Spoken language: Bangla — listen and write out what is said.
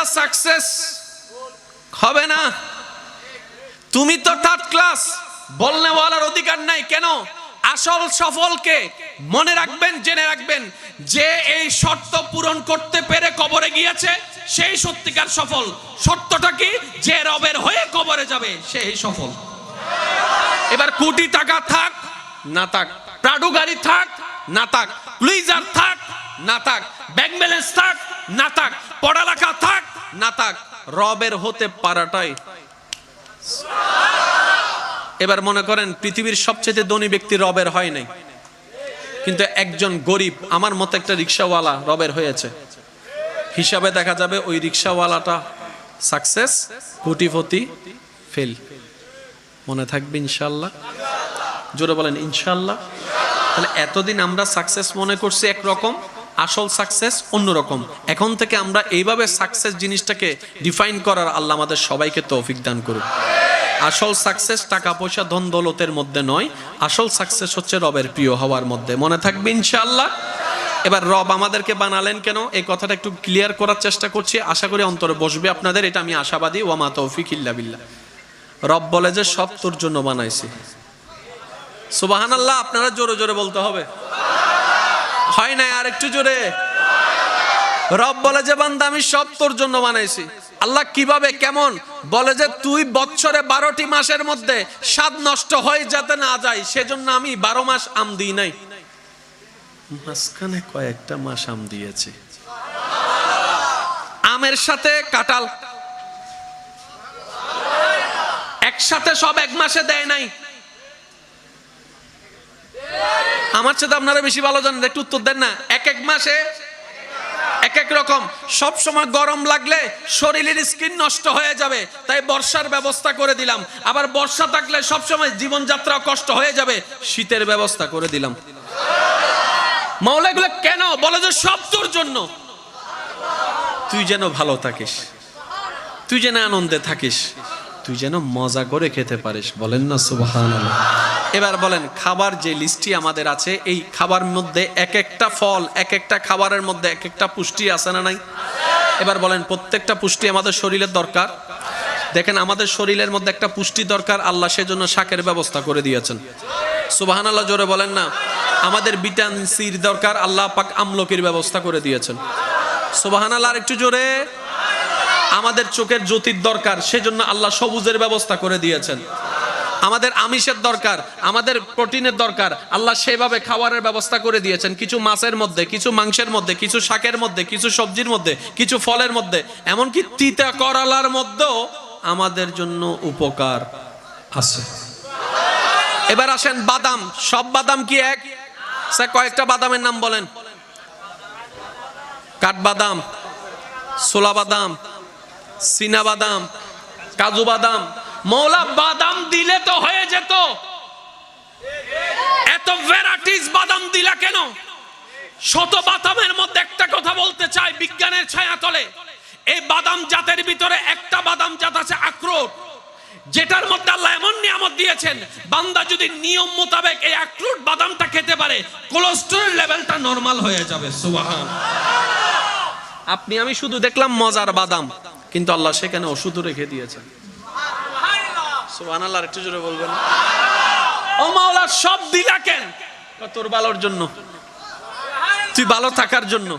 আমরা সাকসেস হবে না। তুমি তো থার্ড ক্লাস বলনে বলার অধিকার নাই কেন? আসল সফলকে মনে রাখবেন, জেনে রাখবেন, যে এই শর্ত পূরণ করতে পেরে কবরে গিয়েছে, সেই সত্যিকার সফল। শর্তটা কি? যে রবের হয়ে কবরে যাবে, সেই সফল। এবার কোটি টাকা থাক, না থাক। প্রাডো গাড়ি থাক, না থাক। লুইজার থাক, না থাক। ব্যাংক ব্যালেন্স থাক, না থাক। পড়ালেখা থাক না থাক, রবের হতে পারাটাই। এবার মনে করেন, পৃথিবীর সবচেয়ে ধনী ব্যক্তি রবের হয় নাই। কিন্তু একজন গরিব, আমার মতো একটা রিক্সাওয়ালা রবের হয়েছে। হিসাবে দেখা যাবে ওই রিক্সাওয়ালাটা সাকসেস কোটিপতি ফেল মনে থাকবে ইনশাল্লাহ? জোরে বলেন, ইনশাল্লাহ। তাহলে এতদিন আমরা সাকসেস মনে করছি একরকম? আসল সাকসেস অন্যরকম। এখন থেকে আমরা এইভাবে সাকসেস জিনিসটাকে ডিফাইন করার আল্লাহ আমাদের সবাইকে তৌফিক দান করুক। আসল সাকসেস টাকা পয়সা, ধন দৌলতের মধ্যে নয়, আসল সাকসেস হচ্ছে রবের প্রিয় হওয়ার মধ্যে। মনে থাকবে ইনশাআল্লাহ? এবার রব আমাদেরকে বানালেন কেন? এই কথাটা একটু ক্লিয়ার করার চেষ্টা করছি। আশা করি অন্তরে বসবে আপনাদের, এটা আমি আশাবাদী। ওয়ামা তৌফিক ইল্লা বিল্লাহ। রব বলে যে সব তোর জন্য বানাইছি। সুবাহান আল্লাহ আপনারা জোরে জোরে বলতে হবে। হয় না আর একটু জোরে? রব বলে যে, বান্দা, আমি সব তোর জন্য বানাইছি। আল্লাহ কীভাবে, কেমন? বলে যে, তুই বছরে বারোটি মাসের মধ্যে স্বাদ নষ্ট হয়ে যাতে না যায়, সেজন্য আমি বারো মাস আম দিই নাই। মাঝখানে কয়েকটা মাস আম দিয়েছি। আমের সাথে কাঁঠাল। একসাথে সব এক মাসে দেয় নাই। আমার সাথে আপনারা বেশি ভালো জানেন, একটু উত্তর দেন না। এক এক মাসে এক এক রকম। সব সময় গরম লাগলে শরীরের স্কিন নষ্ট হয়ে যাবে, তাই বর্ষার ব্যবস্থা করে দিলাম। আবার বর্ষা থাকলে সব সময় জীবনযাত্রা কষ্ট হয়ে যাবে, শীতের ব্যবস্থা করে দিলাম। মাওলা, এগুলো কেন? বলে যে সব তোর জন্য। তুই যেন ভালো থাকিস, তুই যেন আনন্দে থাকিস, তুই যেন মজা করে খেতে পারিস, বলেন না সুবাহান এবার বলেন, খাবার যে লিস্টটি আমাদের আছে, এই খাবার মধ্যে এক একটা ফল, এক একটা খাবারের মধ্যে এক একটা পুষ্টি আছে না নাই? এবার বলেন, প্রত্যেকটা পুষ্টি আমাদের শরীরের দরকার। দেখেন, আমাদের শরীরের মধ্যে একটা পুষ্টি দরকার, আল্লাহ সেজন্য শাকের ব্যবস্থা করে দিয়েছেন। সুবাহান আল্লাহ জোরে বলেন না। আমাদের ভিটামিন সির দরকার, আল্লাহ পাক আমলকির ব্যবস্থা করে দিয়েছেন। সুবাহান আল্লাহ একটু জোরে। আমাদের চোখের জ্যোতির দরকার, সেজন্য আল্লাহ সবুজের ব্যবস্থা করে দিয়েছেন। আমাদের আমিষের দরকার, আমাদের প্রোটিনের দরকার। আল্লাহ সেভাবে খাবারের ব্যবস্থা করে দিয়েছেন। কিছু মাছের মধ্যে, কিছু মাংসের মধ্যে, কিছু শাকের মধ্যে, কিছু সবজির মধ্যে, কিছু ফলের মধ্যে, এমনকি তিতা করালার মধ্যেও আমাদের জন্য উপকার আছে। এবার আসেন বাদাম। সব বাদাম কি এক? স্যার, কয়েকটা বাদামের নাম বলেন। কাঠবাদাম সোলা বাদাম চীনা বাদাম কাজু বাদাম মৌলা বাদাম দিলে তো হয়ে যেত। এত ভ্যারাইটিস বাদাম দিলা কেন? শত বাদামের মধ্যে একটা কথা বলতে চাই বিজ্ঞানের ছায়া তলে। এই বাদাম জাতের ভিতরে একটা বাদাম জাত আছে আখরোট, যেটার মধ্যে আল্লাহ এমন নিয়ামত দিয়েছেন, বান্দা যদি নিয়ম মোতাবেক এই আখরোট বাদামটা খেতে পারে কোলেস্টেরল লেভেলটা নরমাল হয়ে যাবে, সুবহান। আপনি, আমি শুধু দেখলাম মজার বাদাম, কিন্তু আল্লাহ সেখানে ওষুধও রেখে দিয়েছেন। সুবহান আল্লাহ একটু জোরে বলবেন। ও মাওলা সব দিলা কেন? তোর ভালোর জন্য। তুই ভালো থাকার জন্য।